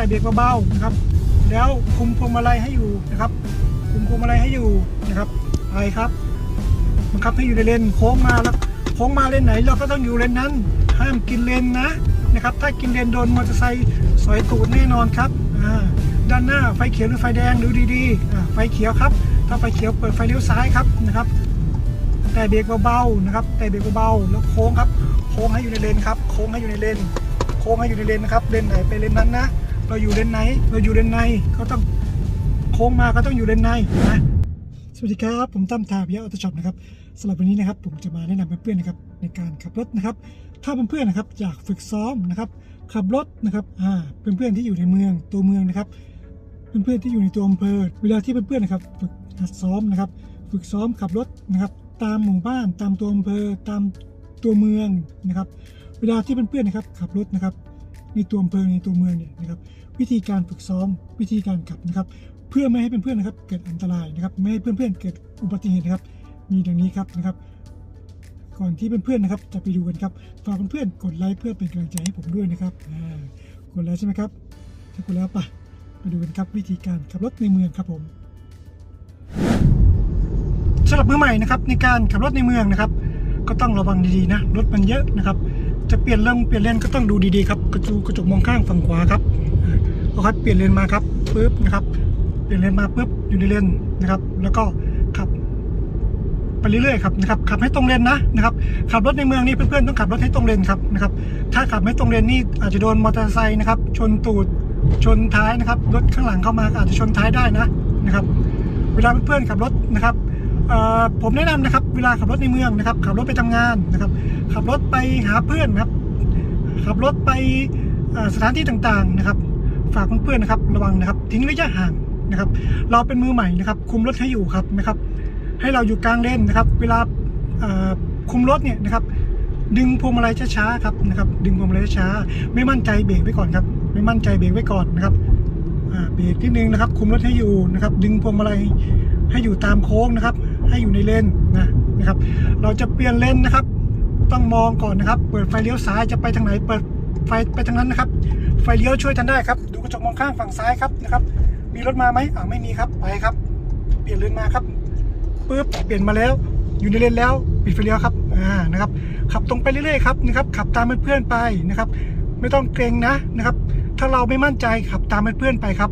แต่เบรกเบาๆนะครับ แล้วคุมพวงมาลัยให้อยู่นะครับ คุมพวงมาลัยให้อยู่นะครับไปครับบังคับให้อยู่ในเลนโค้งมาแล้วโค้งมาเลนไหนเราก็ต้องอยู่เลนนั้นห้ามกินเลนนะนะครับ ถ้ากินเลนโดนมอเตอร์ไซค์สอยตูดแน่นอนครับอ่าด้านหน้าไฟเขียวหรือไฟแดงดูดีๆอ่าไฟเขียวครับ ถ้าไฟเขียวเปิดไฟเลี้ยวซ้ายครับนะครับ แต่เบรกเบาๆนะครับ แต่เบรกเบาๆแล้วโค้งครับ โค้งให้อยู่ในเลนครับ โค้งให้อยู่ในเลน โค้งให้อยู่ในเลนนะครับเลนไหนไปเลนนั้นนะ เราอยู่เลนไหน เราอยู่เลนในก็ต้องโค้งมาก็ต้องอยู่เลนในนะสวัสดีครับ ผมตั้มทาพิยะออโตช็อปนะครับสำหรับวันนี้นะครับ ผมจะมาแนะนำเพื่อนๆนะครับในการขับรถนะครับ ถ้าเพื่อนๆนะครับอยากฝึกซ้อมนะครับ ขับรถนะครับอ่าเพื่อนๆที่อยู่ในเมืองตัวเมืองนะครับ เพื่อนๆที่อยู่ในตัวอำเภอเวลาที่เพื่อนๆนะครับฝึกหัดซ้อมนะครับ ฝึกซ้อมขับรถนะครับ ตามหมู่บ้านตามตัวอำเภอตามตัวเมืองนะครับ เวลาที่เพื่อนๆนะครับขับรถนะครับ ในตัวอำเภอในตัวเมืองเนี่ยนะครับวิธีการฝึกซ้อมวิธีการขับนะครับ เพื่อไม่ให้เพื่อนๆนะครับ เกิดอันตรายนะครับ ไม่ให้เพื่อนๆเกิดอุบัติเหตุนะครับ มีดังนี้ครับนะครับ ก่อนที่เพื่อนๆนะครับ จะไปดูกันครับฝากเพื่อนๆกดไลค์เพื่อเป็นกำลังใจให้ผมด้วยนะครับกดแล้วใช่ไหมครับถ้ากดแล้วปะมาดูกันครับวิธีการขับรถในเมืองครับผมสำหรับมือใหม่นะครับในการขับรถในเมืองนะครับ ก็ต้องระวังดีๆนะรถมันเยอะนะครับ จะเปลี่ยนเลนเปลี่ยนเลนก็ต้องดูดีๆครับกระจูกระจกมองข้างฝั่งขวาครับเอาครับเปลี่ยนเลนมาครับปึ๊บนะครับ เปลี่ยนเลนมาปุ๊บอยู่ในเลนนะครับ แล้วก็ขับไปเรื่อยๆครับนะครับขับให้ตรงเลนนะนะครับขับรถในเมืองนี่เพื่อนๆต้องขับรถให้ตรงเลนครับนะครับถ้าขับไม่ตรงเลนนี่อาจจะโดนมอเตอร์ไซค์นะครับ ชนตูดชนท้ายนะครับรถข้างหลังเข้ามาอาจจะชนท้ายได้นะนะครับ เวลาเพื่อนๆขับรถนะครับ ผมแนะนำนะครับ เวลาขับรถในเมืองนะครับ ขับรถไปทำงานนะครับ ขับรถไปหาเพื่อนครับ ขับรถไปสถานที่ต่างๆนะครับ ฝากเพื่อนๆนะครับ ระวังนะครับ ทิ้งระยะห่างนะครับ เราเป็นมือใหม่นะครับ คุมรถให้อยู่ครับนะครับ ให้เราอยู่กลางเลนนะครับ เวลาคุมรถเนี่ยนะครับ ดึงพวงมาลัยช้าๆครับนะครับ ดึงพวงมาลัยช้าๆไม่มั่นใจเบรกไว้ก่อนครับ ไม่มั่นใจเบรกไว้ก่อนนะครับเบรกนิดนึงนะครับ คุมรถให้อยู่นะครับ ดึงพวงมาลัยให้อยู่ตามโค้งนะครับ ให้อยู่ในเลนนะนะครับ เราจะเปลี่ยนเลนนะครับ ต้องมองก่อนนะครับ เปิดไฟเลี้ยวซ้ายจะไปทางไหน เปิดไฟไปทางนั้นนะครับ ไฟเลี้ยวช่วยทันได้ครับ ดูกระจกมองข้างฝั่งซ้ายครับนะครับ มีรถมาไหมอ่าไม่มีครับ ไปครับ เปลี่ยนเลนมาครับปุ๊บ เปลี่ยนมาแล้ว อยู่ในเลนแล้ว ปิดไฟเลี้ยวครับ อ่า นะครับ ขับตรงไปเรื่อยๆครับนะครับ ขับตามเพื่อนๆไปนะครับ ไม่ต้องเกรงนะนะครับ ถ้าเราไม่มั่นใจขับตามเพื่อนๆไปครับ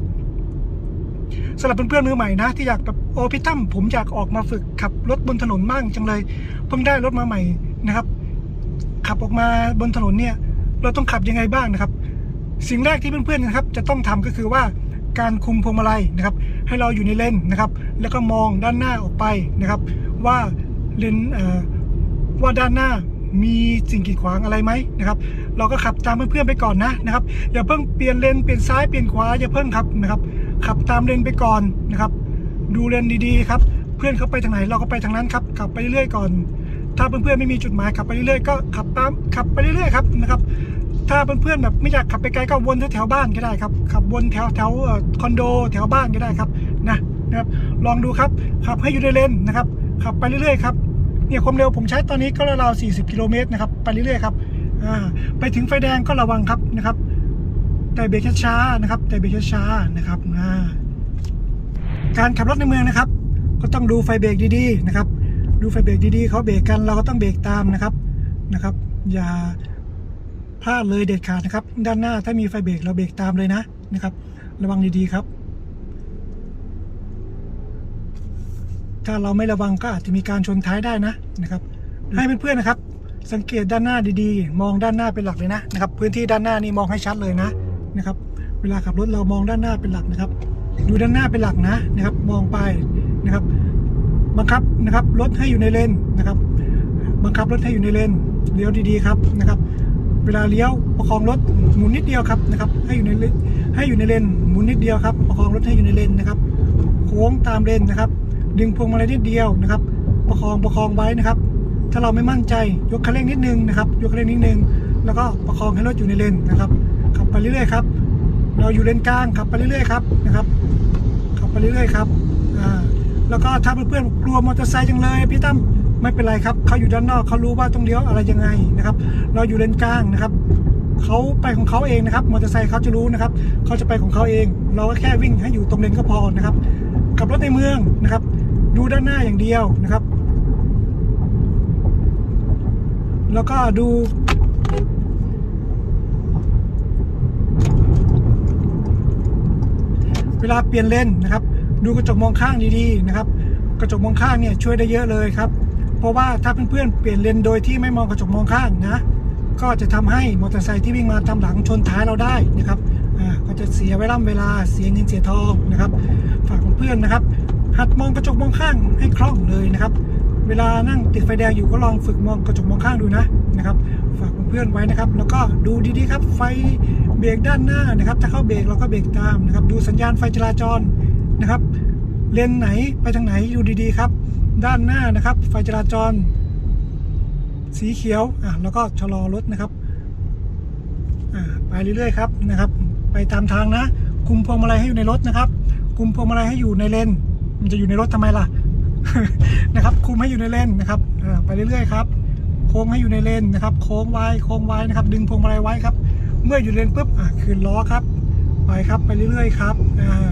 สำหรับเพื่อนๆมือใหม่นะ ที่อยากแบบโอ้พี่ตั้มผมอยากออกมาฝึกขับรถบนถนนมั่งจังเลยเพิ่งได้รถมาใหม่นะครับ ขับออกมาบนถนนเนี่ย เราต้องขับยังไงบ้างนะครับ สิ่งแรกที่เพื่อนๆนะครับ จะต้องทำก็คือว่าการคุมพวงมาลัยนะครับ ให้เราอยู่ในเลนนะครับ แล้วก็มองด้านหน้าออกไปนะครับ ว่าเลนว่าด้านหน้ามีสิ่งกีดขวางอะไรไหมนะครับ เราก็ขับตามเพื่อนๆไปก่อนนะนะครับ อย่าเพิ่งเปลี่ยนเลนเปลี่ยนซ้ายเปลี่ยนขวาอย่าเพิ่งครับนะครับ ขับตามเลนไปก่อนนะครับ ดูเลนดีๆครับ เพื่อนเขาไปทางไหนเราก็ไปทางนั้นครับขับไปเรื่อยๆก่อน ถ้าเพื่อนๆไม่มีจุดหมายขับไปเรื่อยๆก็ขับตามขับไปเรื่อยๆครับนะครับ ถ้าเพื่อนๆแบบไม่อยากขับไปไกลก็วนแถวๆบ้านก็ได้ครับขับวนแถวแถวคอนโดแถวบ้านก็ได้ครับนะนะครับลองดูครับขับให้อยู่ในเลนนะครับขับไปเรื่อยๆครับเนี่ยความเร็วผมใช้ตอนนี้ก็ราวๆ40 กิโลเมตรนะครับไปเรื่อยๆครับอ่าไปถึงไฟแดงก็ระวังครับนะครับ แต่เบรกช้าๆนะครับ แต่เบรกช้าๆนะครับการขับรถในเมืองนะครับ ก็ต้องดูไฟเบรกดีๆนะครับ ดูไฟเบรกดีๆเขาเบรกกันเราก็ต้องเบรกตามนะครับนะครับ อย่าพลาดเลยเด็ดขาดนะครับ ด้านหน้าถ้ามีไฟเบรกเราเบรกตามเลยนะนะครับ ระวังดีๆครับ ถ้าเราไม่ระวังก็อาจจะมีการชนท้ายได้นะนะครับ ให้เพื่อนๆนะครับ สังเกตด้านหน้าดีๆ มองด้านหน้าเป็นหลักเลยนะนะครับ พื้นที่ด้านหน้านี่มองให้ชัดเลยนะ นะครับ เวลาขับรถเรามองด้านหน้าเป็นหลักนะครับ ดูด้านหน้าเป็นหลักนะนะครับ มองไปนะครับ บังคับนะครับรถให้อยู่ในเลนนะครับ บังคับรถให้อยู่ในเลนเลี้ยวดีๆครับนะครับ เวลาเลี้ยวประคองรถหมุนนิดเดียวครับนะครับ ให้อยู่ในเลนให้อยู่ในเลนหมุนนิดเดียวครับ ประคองรถให้อยู่ในเลนนะครับ โค้งตามเลนนะครับ ดึงพวงมาลัยนิดเดียวนะครับ ประคองประคองไว้นะครับ ถ้าเราไม่มั่นใจยกคันเร่งนิดนึงนะครับ ยกคันเร่งนิดนึงแล้วก็ประคองให้รถอยู่ในเลนนะครับ ขับไปเรื่อยๆครับ เราอยู่เลนกลางขับไปเรื่อยๆครับนะครับ ขับไปเรื่อยๆครับอ่าแล้วก็ถ้าเพื่อนๆกลัวมอเตอร์ไซค์จังเลยพี่ตั้มไม่เป็นไรครับเขาอยู่ด้านนอกเขารู้ว่าต้องเลี้ยวอะไรยังไงนะครับ เราอยู่เลนกลางนะครับเขาไปของเขาเองนะครับมอเตอร์ไซค์เขาจะรู้นะครับเขาจะไปของเขาเอง เราก็แค่วิ่งให้อยู่ตรงเลนก็พอนะครับขับรถในเมืองนะครับ ดูด้านหน้าอย่างเดียวนะครับ แล้วก็ดู เวลาเปลี่ยนเลนนะครับ ดูกระจกมองข้างดีๆนะครับ กระจกมองข้างเนี่ยช่วยได้เยอะเลยครับ เพราะว่าถ้าเพื่อนๆเปลี่ยนเลนโดยที่ไม่มองกระจกมองข้างนะ ก็จะทำให้มอเตอร์ไซค์ที่วิ่งมาตามหลังชนท้ายเราได้นะครับอ่าก็จะเสียเวลาเวลาเสียเงินเสียทองนะครับ ฝากเพื่อนๆนะครับ หัดมองกระจกมองข้างให้คล่องเลยนะครับ เวลานั่งติดไฟแดงอยู่ก็ลองฝึกมองกระจกมองข้างดูนะนะครับ ฝากเพื่อนๆไว้นะครับ แล้วก็ดูดีๆครับไฟ เบรกด้านหน้านะครับ ถ้าเข้าเบรกเราก็เบรกตามนะครับ ดูสัญญาณไฟจราจรนะครับ เลนไหนไปทางไหนดูดีๆครับ ด้านหน้านะครับ ไฟจราจร สีเขียวอะแล้วก็ชะลอรถนะครับอ่าไปเรื่อยๆครับนะครับ ไปตามทางนะคุมพวงมาลัยให้อยู่ในรถนะครับ คุมพวงมาลัยให้อยู่ในเลนมันจะอยู่ในรถทำไมล่ะนะครับ คุมให้อยู่ในเลนนะครับอ่าไปเรื่อยๆครับ โค้งให้อยู่ในเลนนะครับ โค้งไว้โค้งไว้นะครับ ดึงพวงมาลัยไว้ครับ เมื่ออยู่เลนปุ๊บอะคืนล้อครับ ไปครับไปเรื่อยๆครับอ่า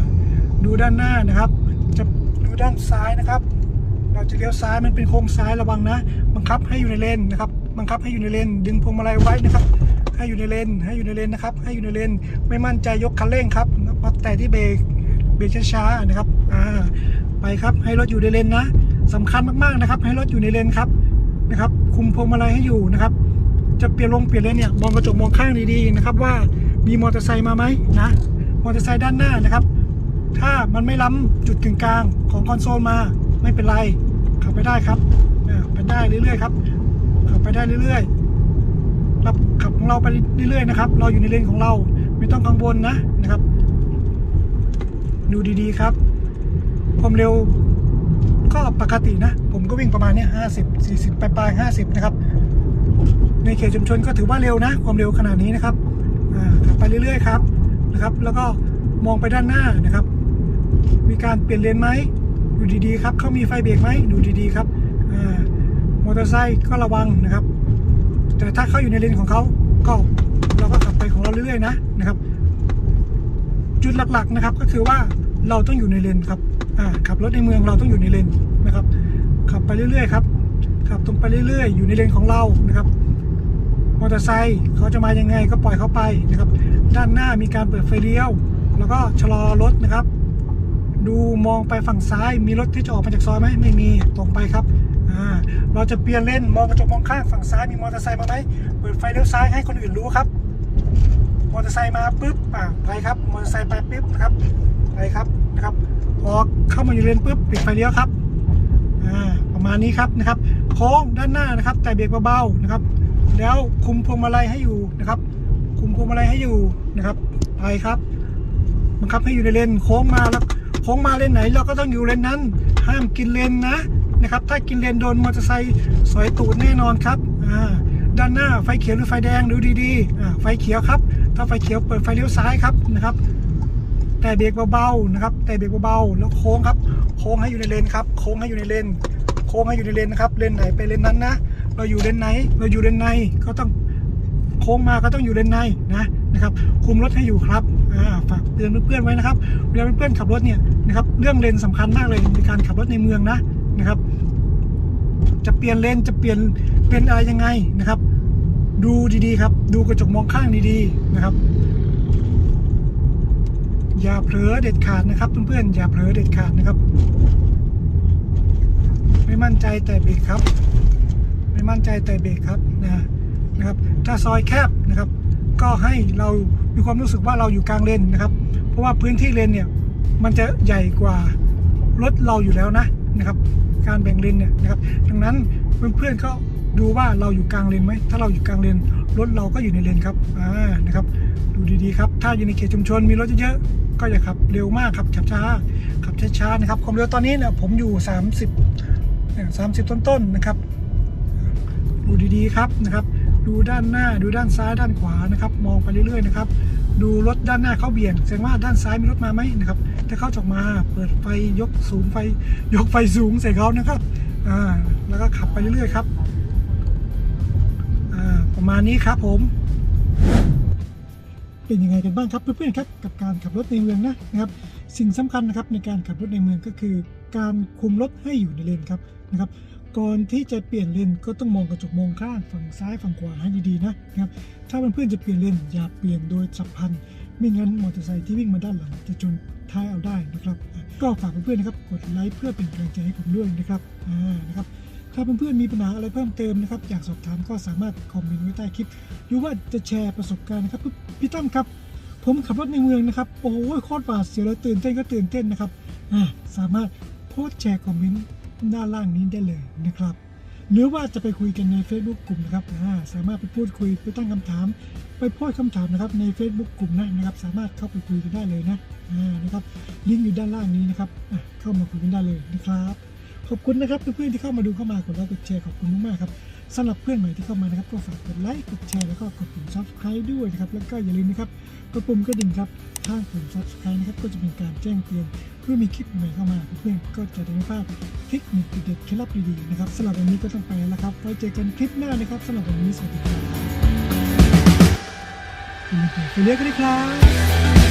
ดูด้านหน้านะครับ จะดูด้านซ้ายนะครับ เราจะเลี้ยวซ้ายมันเป็นโค้งซ้ายระวังนะ บังคับให้อยู่ในเลนนะครับ บังคับให้อยู่ในเลนดึงพวงมาลัยไว้นะครับ ให้อยู่ในเลนให้อยู่ในเลนนะครับ ให้อยู่ในเลนไม่มั่นใจยกคันเร่งครับแต่ที่เบรกเบรกช้าๆนะครับอ่าไปครับให้รถอยู่ในเลนนะสำคัญมากๆนะครับ ให้รถอยู่ในเลนครับนะครับ คุมพวงมาลัยให้อยู่นะครับ จะเปลี่ยนลงเปลี่ยนเลนเนี่ยมองกระจกมองข้างดีๆนะครับ ว่ามีมอเตอร์ไซค์มาไหมนะมอเตอร์ไซค์ด้านหน้านะครับ ถ้ามันไม่ล้ำจุดกึ่งกลางของคอนโซลมาไม่เป็นไรขับไปได้ครับอ่าไปได้เรื่อยๆครับขับไปได้เรื่อยๆเราขับของเราไปเรื่อยๆนะครับ เราอยู่ในเลนของเราไม่ต้องกังวลนะนะครับ ดูดีๆครับ ความเร็วก็ปกตินะ ผมก็วิ่งประมาณนี้ห้าสิบสี่สิบปลายๆห้าสิบนะครับ ในเขตชุมชนก็ถือว่าเร็วนะ ความเร็วขนาดนี้นะครับขับไปเรื่อยๆครับนะครับ แล้วก็มองไปด้านหน้านะครับ มีการเปลี่ยนเลนไหมดูดีๆครับเขามีไฟเบรกไหมดูดีๆครับมอเตอร์ไซค์ก็ระวังนะครับ แต่ถ้าเขาอยู่ในเลนของเขาก็เราก็ขับไปของเราเรื่อยๆนะนะครับ จุดหลักๆนะครับ ก็คือว่าเราต้องอยู่ในเลนครับขับรถในเมืองเราต้องอยู่ในเลนนะครับ ขับไปเรื่อยๆครับขับตรงไปเรื่อยๆ อยู่ในเลนของเรานะครับ มอเตอร์ไซค์เขาจะมายังไงก็ปล่อยเขาไปนะครับ ด้านหน้ามีการเปิดไฟเลี้ยว แล้วก็ชะลอรถนะครับ ดูมองไปฝั่งซ้ายมีรถที่จะออกมาจากซอยไหมไม่มีตรงไปครับเราจะเปลี่ยนเลนมองกระจกมองข้างฝั่งซ้ายมีมอเตอร์ไซค์มาไหมเปิดไฟเลี้ยวซ้ายให้คนอื่นรู้ครับมอเตอร์ไซค์มาปุ๊บอ่าไปครับมอเตอร์ไซค์ไปปุ๊บนะครับไปครับนะครับพอเข้ามาอยู่เลนปุ๊บปิดไฟเลี้ยวครับประมาณนี้ครับนะครับโค้งด้านหน้านะครับ แต่เบรกเบาๆนะครับ แล้วคุมพวงมาลัยให้อยู่นะครับ คุมพวงมาลัยให้อยู่นะครับไปครับบังคับให้อยู่ในเลนโค้งมาแล้วโค้งมาเลนไหน เราก็ต้องอยู่เลนนั้น ห้ามกินเลนนะนะครับ ถ้ากินเลนโดนมอเตอร์ไซค์สอยตูดแน่นอนครับอ่าด้านหน้าไฟเขียวหรือไฟแดงดูดีๆอ่าไฟเขียวครับ ถ้าไฟเขียวเปิดไฟเลี้ยวซ้ายครับนะครับ แต่เบรกเบาๆนะครับ แต่เบรกเบาๆแล้วโค้งครับ โค้งให้อยู่ในเลนครับ โค้งให้อยู่ในเลน โค้งให้อยู่ในเลนนะครับเลนไหนไปเลนนั้นนะ เราอยู่เลนไหน เราอยู่เลนในก็ต้องโค้งมาก็ต้องอยู่เลนในนะนะครับ คุมรถให้อยู่ครับฝากเตือนเพื่อนๆไว้นะครับเวลาเพื่อนๆขับรถเนี่ยนะครับเรื่องเลนสำคัญมากเลยในการขับรถในเมืองนะนะครับ จะเปลี่ยนเลนจะเปลี่ยนเป็นอะไรยังไงนะครับ ดูดีๆครับ ดูกระจกมองข้างดีๆนะครับ อย่าเผลอเด็ดขาดนะครับเพื่อนๆอย่าเผลอเด็ดขาดนะครับ ไม่มั่นใจแต่เบรกครับ มั่นใจแต่เบรกครับนะนะครับถ้าซอยแคบนะครับ ก็ให้เรามีความรู้สึกว่าเราอยู่กลางเลนนะครับ เพราะว่าพื้นที่เลนเนี่ยมันจะใหญ่กว่ารถเราอยู่แล้วนะนะครับ การแบ่งเลนเนี่ยนะครับ ดังนั้นเพื่อนๆก็ดูว่าเราอยู่กลางเลนไหมถ้าเราอยู่กลางเลนรถเราก็อยู่ในเลนครับอ่านะครับ ดูดีๆครับ ถ้าอยู่ในเขตชุมชนมีรถเยอะๆก็อย่าขับเร็วมากครับขับช้าขับช้าๆนะครับความเร็วตอนนี้เนี่ยผมอยู่ 30เนี่ย30 ต้นๆนะครับ ดูดีๆครับนะครับ ดูด้านหน้าดูด้านซ้ายด้านขวานะครับ มองไปเรื่อยๆนะครับ ดูรถด้านหน้าเขาเบี่ยงแสดงว่าด้านซ้ายมีรถมาไหมนะครับถ้าเขาจอกมาเปิดไฟยกสูงไฟ ยกไฟสูงใส่เขานะครับอ่าแล้วก็ขับไปเรื่อยๆครับอ่าประมาณนี้ครับผมเป็นยังไงกันบ้างครับเพื่อนๆครับกับการขับรถในเมืองนะนะครับ สิ่งสำคัญนะครับในการขับรถในเมืองก็คือ การคุมรถให้อยู่ในเลนครับนะครับ ก่อนที่จะเปลี่ยนเลนก็ต้องมองกระจกมองข้างฝั่งซ้ายฝั่งขวาให้ดีๆนะครับถ้าเพื่อนๆจะเปลี่ยนเลนอย่าเปลี่ยนโดยฉับพลันไม่งั้นมอเตอร์ไซค์ที่วิ่งมาด้านหลังจะชนท้ายเอาได้นะครับ ก็ฝากเพื่อนๆนะครับกดไลค์เพื่อเป็นกำลังใจให้ผมด้วยนะครับอ่านะครับถ้าเพื่อนๆมีปัญหาอะไรเพิ่มเติมนะครับอยากสอบถามก็สามารถคอมเมนต์ไว้ใต้คลิปหรือว่าจะแชร์ประสบการณ์นะครับพี่ตั้มครับ ผมขับรถในเมืองนะครับ โอ้ยโคตรบาดเสียวแล้วตื่นเต้นก็ตื่นเต้นนะครับอ่าสามารถโพสต์แชร์คอมเมนต์ ด้านล่างนี้ได้เลยนะครับ หรือว่าจะไปคุยกันใน Facebook กลุ่มนะครับสามารถไปพูดคุยไปตั้งคำถาม ไปโพสต์คำถามนะครับใน Facebook กลุ่มนะนะครับ สามารถเข้าไปคุยกันได้เลยนะนะครับลิงก์อยู่ด้านล่างนี้นะครับเข้ามาคุยกันได้เลยนะครับขอบคุณนะครับเพื่อนๆที่เข้ามาดูเข้ามากดไลค์กดแชร์ขอบคุณมากๆครับ สำหรับเพื่อนใหม่ที่เข้ามานะครับก็ฝากกดไลค์กดแชร์แล้วก็กดปุ่ม subscribe ด้วยนะครับแล้วก็อย่าลืมนะครับกดปุ่มกระดิ่งครับข้างปุ่ม subscribe นะครับก็จะเป็นการแจ้งเตือนเพื่อมีคลิปใหม่เข้ามาเพื่อนก็จะได้ไม่พลาดเทคนิคเด็ดเคล็ดลับดีๆนะครับสำหรับวันนี้ก็ต้องไปแล้วครับไว้เจอกันคลิปหน้านะครับสำหรับวันนี้สวัสดีครับอย่าลืมกดไลค์กันด้วยครับ